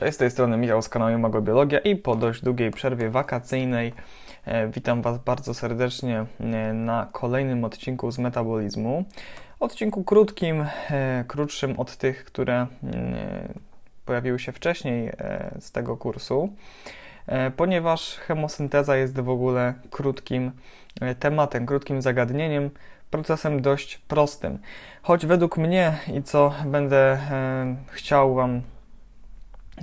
Cześć, z tej strony Michał z kanału Magobiologia i po dość długiej przerwie wakacyjnej e, witam Was bardzo serdecznie e, na kolejnym odcinku z metabolizmu. Odcinku krótkim, e, krótszym od tych, które pojawiły się wcześniej z tego kursu, ponieważ chemosynteza jest w ogóle krótkim tematem, krótkim zagadnieniem, procesem dość prostym. Choć według mnie i co będę chciał Wam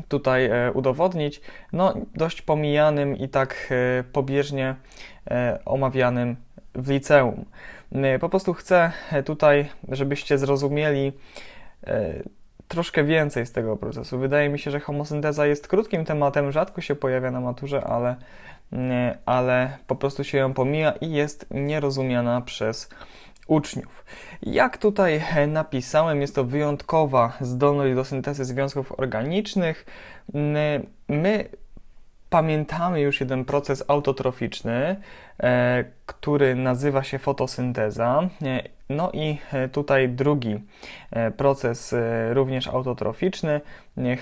tutaj e, udowodnić, no dość pomijanym i tak e, pobieżnie e, omawianym w liceum. Po prostu chcę tutaj, żebyście zrozumieli troszkę więcej z tego procesu. Wydaje mi się, że homosynteza jest krótkim tematem, rzadko się pojawia na maturze, ale, nie, ale po prostu się ją pomija i jest nierozumiana przez uczniów. Jak tutaj napisałem, jest to wyjątkowa zdolność do syntezy związków organicznych. My, my pamiętamy już jeden proces autotroficzny, e, który nazywa się fotosynteza. E, No i e, tutaj drugi proces, również autotroficzny,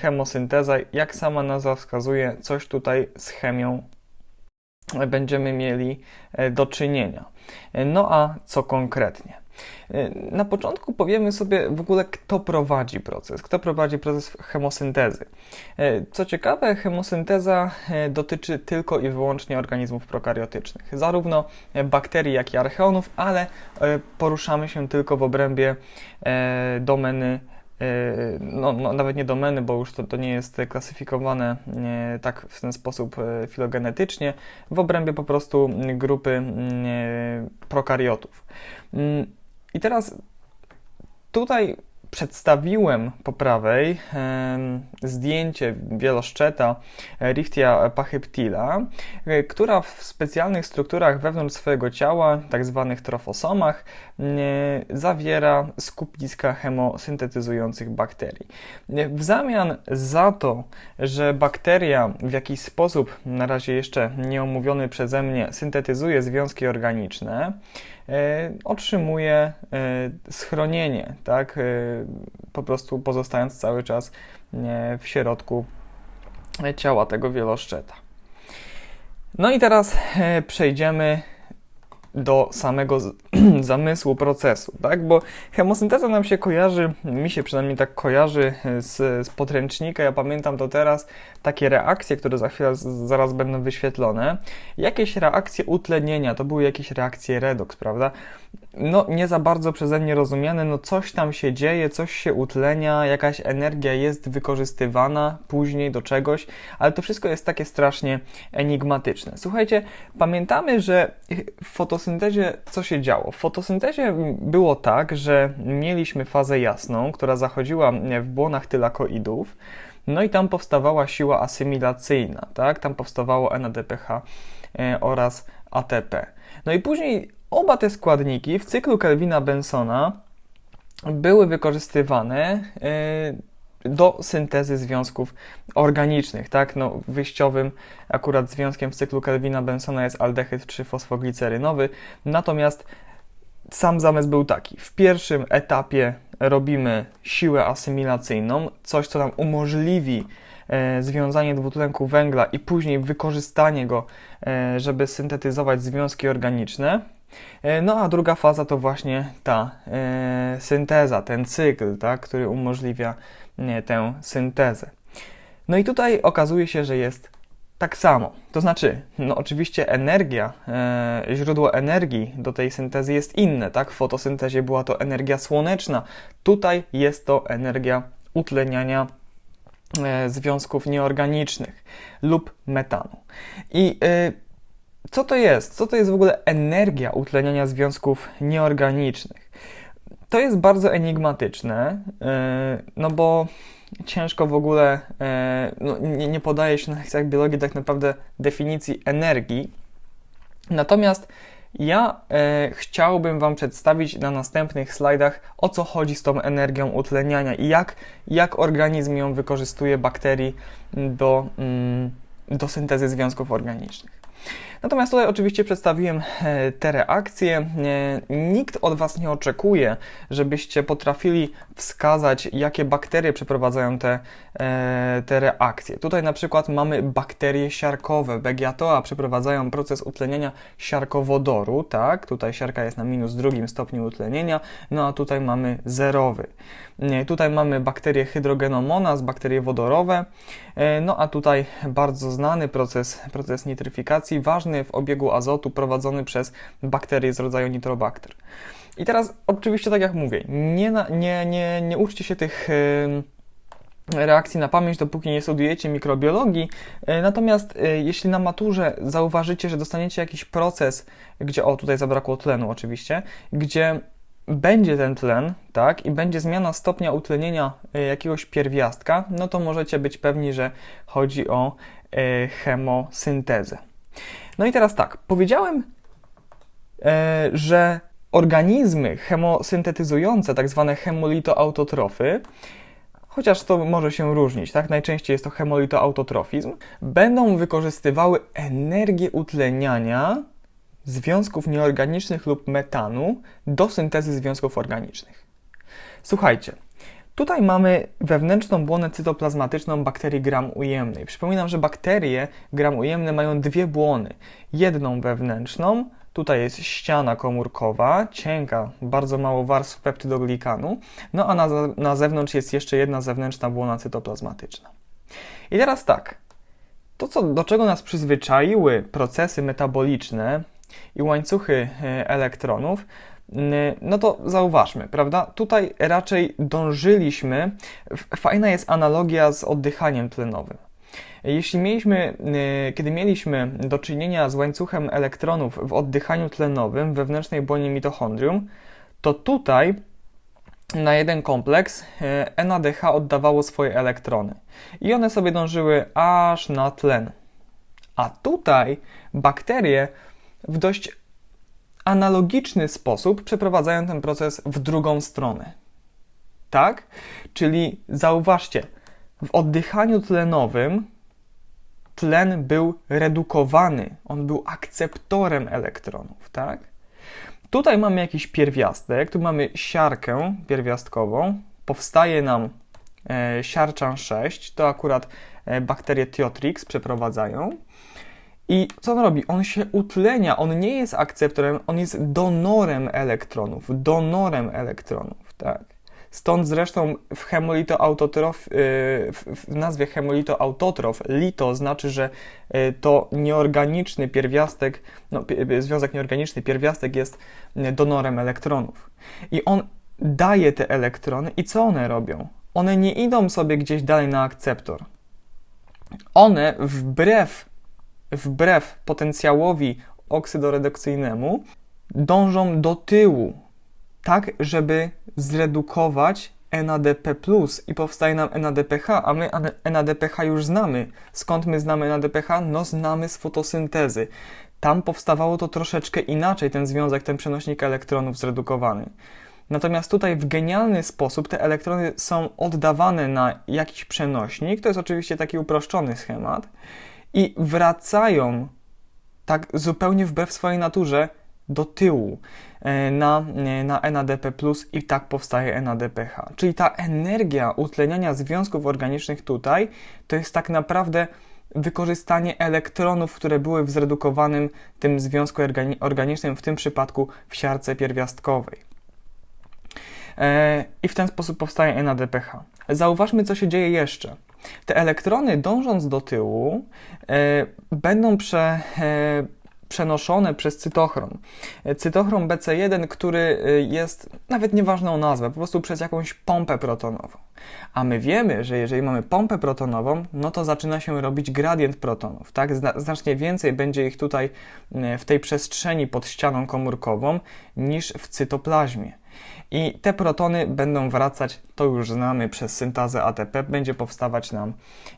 chemosynteza. Jak sama nazwa wskazuje, coś tutaj z chemią będziemy mieli e, do czynienia. E, No a co konkretnie? E, Na początku powiemy sobie w ogóle, kto prowadzi proces, kto prowadzi proces chemosyntezy. Co ciekawe, chemosynteza dotyczy tylko i wyłącznie organizmów prokariotycznych, zarówno bakterii, jak i archeonów, ale poruszamy się tylko w obrębie domeny no, no, nawet nie domeny, bo już to, to nie jest klasyfikowane e, tak w ten sposób e, filogenetycznie, w obrębie po prostu grupy prokariotów. I teraz tutaj przedstawiłem po prawej zdjęcie wieloszczeta e, Riftia pachyptila, e, która w specjalnych strukturach wewnątrz swojego ciała, tak zwanych trofosomach, e, zawiera skupiska chemosyntetyzujących bakterii. W zamian za to, że bakteria w jakiś sposób, na razie jeszcze nieomówiony przeze mnie, syntetyzuje związki organiczne, otrzymuje schronienie, tak? Po prostu pozostając cały czas e, w środku ciała tego wieloszczeta. No i teraz e, przejdziemy do samego zamysłu procesu, tak? Bo chemosynteza nam się kojarzy, mi się przynajmniej tak kojarzy e, z, z podręcznika, ja pamiętam to teraz, takie reakcje, które za chwilę zaraz będą wyświetlone, jakieś reakcje utlenienia, to były jakieś reakcje redox, prawda? No, nie za bardzo przeze mnie rozumiane, no coś tam się dzieje, coś się utlenia, jakaś energia jest wykorzystywana później do czegoś, ale to wszystko jest takie strasznie enigmatyczne. Słuchajcie, pamiętamy, że w fotosyntezie co się działo? W fotosyntezie było tak, że mieliśmy fazę jasną, która zachodziła w błonach tylakoidów, no i tam powstawała siła asymilacyjna, tak? Tam powstawało NADPH e, oraz ATP. No i później oba te składniki w cyklu Kelvina-Bensona były wykorzystywane e, do syntezy związków organicznych, tak? No, wyjściowym akurat związkiem w cyklu Kelvina-Bensona jest aldehyd 3-fosfoglicerynowy, natomiast sam zamysł był taki. W pierwszym etapie robimy siłę asymilacyjną, coś co nam umożliwi e, związanie dwutlenku węgla i później wykorzystanie go, e, żeby syntetyzować związki organiczne. E, No a druga faza to właśnie ta e, synteza, ten cykl, tak, który umożliwia nie, tę syntezę. No i tutaj okazuje się, że jest tak samo. To znaczy, no oczywiście energia, e, źródło energii do tej syntezy jest inne, tak? W fotosyntezie była to energia słoneczna, tutaj jest to energia utleniania e, związków nieorganicznych lub metanu. I e, co to jest? Co to jest w ogóle energia utleniania związków nieorganicznych? To jest bardzo enigmatyczne, e, no bo ciężko w ogóle, e, no, nie, nie podaje się na lekcjach biologii tak naprawdę definicji energii. Natomiast ja e, chciałbym Wam przedstawić na następnych slajdach, o co chodzi z tą energią utleniania i jak, jak organizm ją wykorzystuje bakterii do, mm, do syntezy związków organicznych. Natomiast tutaj oczywiście przedstawiłem e, te reakcje. E, nikt od Was nie oczekuje, żebyście potrafili wskazać, jakie bakterie przeprowadzają te, e, te reakcje. Tutaj na przykład mamy bakterie siarkowe. Begiatoa przeprowadzają proces utleniania siarkowodoru, tak? Tutaj siarka jest na minus drugim stopniu utlenienia, no a tutaj mamy zerowy. Tutaj mamy bakterie hydrogenomonas, bakterie wodorowe, no a tutaj bardzo znany proces, proces nitryfikacji, ważny w obiegu azotu prowadzony przez bakterie z rodzaju nitrobakter. I teraz oczywiście tak jak mówię, nie, nie, nie, nie uczcie się tych reakcji na pamięć, dopóki nie studiujecie mikrobiologii. E, natomiast e, jeśli na maturze zauważycie, że dostaniecie jakiś proces, gdzie, o tutaj zabrakło tlenu oczywiście, gdzie będzie ten tlen, tak, i będzie zmiana stopnia utlenienia e, jakiegoś pierwiastka, no to możecie być pewni, że chodzi o e, chemosyntezę. No i teraz tak, powiedziałem, e, że organizmy chemosyntetyzujące, tak zwane hemolitoautotrofy, chociaż to może się różnić, tak? Najczęściej jest to hemolitoautotrofizm, będą wykorzystywały energię utleniania związków nieorganicznych lub metanu do syntezy związków organicznych. Słuchajcie, tutaj mamy wewnętrzną błonę cytoplazmatyczną bakterii gram ujemnej. Przypominam, że bakterie gram ujemne mają dwie błony. Jedną wewnętrzną, tutaj jest ściana komórkowa, cienka, bardzo mało warstw peptydoglikanu, no a na, na zewnątrz jest jeszcze jedna zewnętrzna błona cytoplazmatyczna. I teraz tak, to, co, do czego nas przyzwyczaiły procesy metaboliczne, i łańcuchy e, elektronów, no to zauważmy, prawda? Tutaj raczej dążyliśmy, fajna jest analogia z oddychaniem tlenowym. Jeśli mieliśmy, kiedy mieliśmy do czynienia z łańcuchem elektronów w oddychaniu tlenowym wewnętrznej błonie mitochondrium, to tutaj na jeden kompleks e, NADH oddawało swoje elektrony i one sobie dążyły aż na tlen. A tutaj bakterie w dość analogiczny sposób przeprowadzają ten proces w drugą stronę. Tak? Czyli zauważcie, w oddychaniu tlenowym tlen był redukowany, on był akceptorem elektronów, tak? Tutaj mamy jakiś pierwiastek, tu mamy siarkę pierwiastkową, powstaje nam e, siarczan 6, to akurat e, bakterie Thiotrix przeprowadzają. I co on robi? On się utlenia, on nie jest akceptorem, on jest donorem elektronów, donorem elektronów, tak. Stąd zresztą w hemolitoautotrof, y, w nazwie hemolitoautotrof lito znaczy, że y, to nieorganiczny pierwiastek, no, związek nieorganiczny, pierwiastek jest y, donorem elektronów. I on daje te elektrony i co one robią? One nie idą sobie gdzieś dalej na akceptor. One wbrew wbrew potencjałowi oksydoredukcyjnemu, dążą do tyłu, tak żeby zredukować NADP+, i powstaje nam NADPH, a my NADPH już znamy. Skąd my znamy NADPH? No znamy z fotosyntezy. Tam powstawało to troszeczkę inaczej, ten związek, ten przenośnik elektronów zredukowany. Natomiast tutaj w genialny sposób te elektrony są oddawane na jakiś przenośnik, to jest oczywiście taki uproszczony schemat, i wracają tak zupełnie wbrew swojej naturze do tyłu e, na, e, na NADP+, i tak powstaje NADPH. Czyli ta energia utleniania związków organicznych tutaj to jest tak naprawdę wykorzystanie elektronów, które były w zredukowanym tym związku organicznym, w tym przypadku w siarce pierwiastkowej. E, I w ten sposób powstaje NADPH. Zauważmy, co się dzieje jeszcze. Te elektrony, dążąc do tyłu, e, będą prze, e, przenoszone przez cytochrom. E, cytochrom BC1, który jest nawet nieważną nazwę, po prostu przez jakąś pompę protonową. A my wiemy, że jeżeli mamy pompę protonową, no to zaczyna się robić gradient protonów, tak? Znacznie więcej będzie ich tutaj w tej przestrzeni pod ścianą komórkową niż w cytoplazmie. I te protony będą wracać, to już znamy, przez syntazę ATP, będzie powstawać nam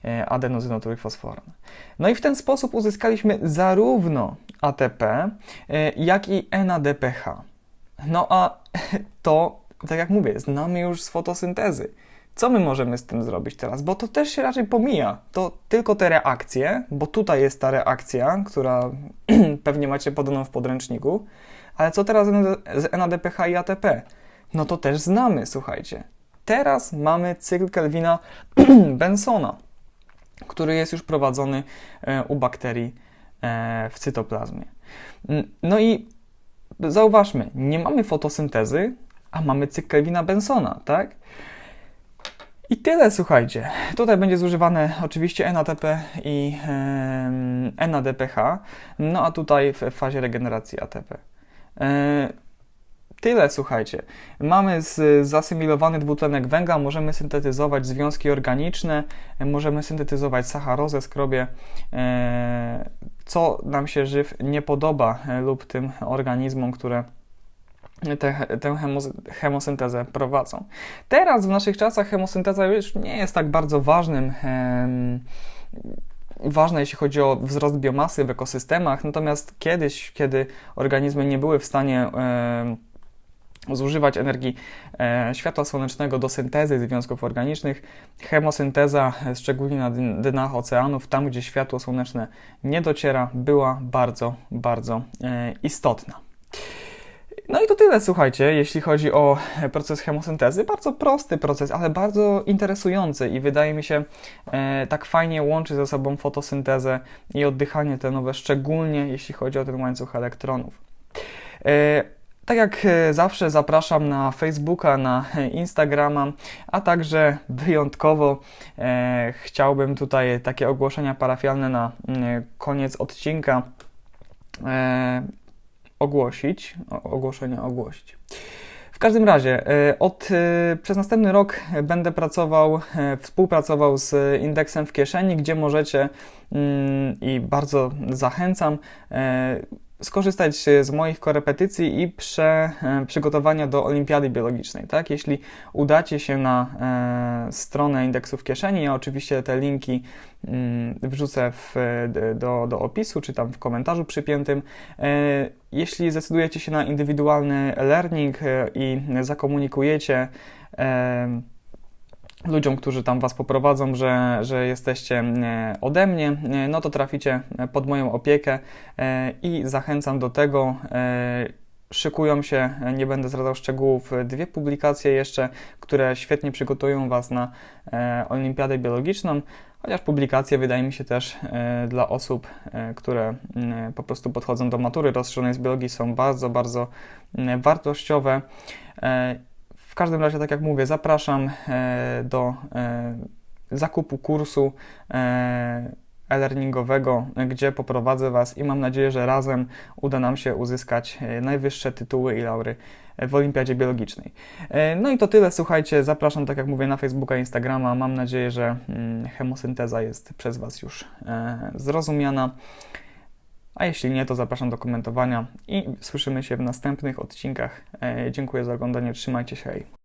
e, adenozynotrójfosforan. No i w ten sposób uzyskaliśmy zarówno ATP, e, jak i NADPH. No a to, tak jak mówię, znamy już z fotosyntezy. Co my możemy z tym zrobić teraz? Bo to też się raczej pomija. To tylko te reakcje, bo tutaj jest ta reakcja, która pewnie macie podaną w podręczniku. Ale co teraz z NADPH i ATP? No to też znamy, słuchajcie. Teraz mamy cykl Kelvina Bensona, który jest już prowadzony e, u bakterii e, w cytoplazmie. No i zauważmy, nie mamy fotosyntezy, a mamy cykl Kelvina Bensona, tak? I tyle, słuchajcie. Tutaj będzie zużywane oczywiście NADP i NADPH, no a tutaj w fazie regeneracji ATP. E, tyle, słuchajcie. Mamy z, zasymilowany dwutlenek węgla, możemy syntetyzować związki organiczne, możemy syntetyzować sacharozę, skrobie, e, co nam się żyw nie podoba e, lub tym organizmom, które te, tę chemosyntezę prowadzą. Teraz w naszych czasach chemosynteza już nie jest tak bardzo ważnym em, ważne, jeśli chodzi o wzrost biomasy w ekosystemach, natomiast kiedyś, kiedy organizmy nie były w stanie e, zużywać energii e, światła słonecznego do syntezy związków organicznych, chemosynteza, szczególnie na dnach oceanów, tam gdzie światło słoneczne nie dociera, była bardzo, bardzo e, istotna. No i to tyle, słuchajcie, jeśli chodzi o proces chemosyntezy. Bardzo prosty proces, ale bardzo interesujący i wydaje mi się e, tak fajnie łączy ze sobą fotosyntezę i oddychanie tlenowe, szczególnie jeśli chodzi o ten łańcuch elektronów. E, tak jak e, zawsze zapraszam na Facebooka, na Instagrama, a także wyjątkowo e, chciałbym tutaj takie ogłoszenia parafialne na e, koniec odcinka e, ogłosić, ogłoszenia ogłosić. W każdym razie, e, od, e, przez następny rok będę pracował, e, współpracował z indeksem w kieszeni, gdzie możecie mm, i bardzo zachęcam skorzystać z moich korepetycji i prze, e, przygotowania do olimpiady biologicznej. Tak? Jeśli udacie się na e, stronę indeksu w kieszeni, ja oczywiście te linki mm, wrzucę w, do, do opisu, czy tam w komentarzu przypiętym. E, jeśli zdecydujecie się na indywidualny learning e, i zakomunikujecie e, ludziom, którzy tam Was poprowadzą, że, że jesteście e, ode mnie, e, no to traficie pod moją opiekę e, i zachęcam do tego. Szykują się, nie będę zdradzał szczegółów, dwie publikacje jeszcze, które świetnie przygotują Was na Olimpiadę Biologiczną, chociaż publikacje wydaje mi się też dla osób, które po prostu podchodzą do matury rozszerzonej z biologii są bardzo, bardzo wartościowe każdym razie, tak jak mówię, zapraszam e, do e, zakupu kursu e, e-learningowego, gdzie poprowadzę Was i mam nadzieję, że razem uda nam się uzyskać najwyższe tytuły i laury w Olimpiadzie Biologicznej. No i to tyle, słuchajcie, zapraszam, tak jak mówię, na Facebooka, Instagrama. Mam nadzieję, że mm, chemosynteza jest przez Was już zrozumiana. A jeśli nie, to zapraszam do komentowania i słyszymy się w następnych odcinkach. E, dziękuję za oglądanie, trzymajcie się, hej.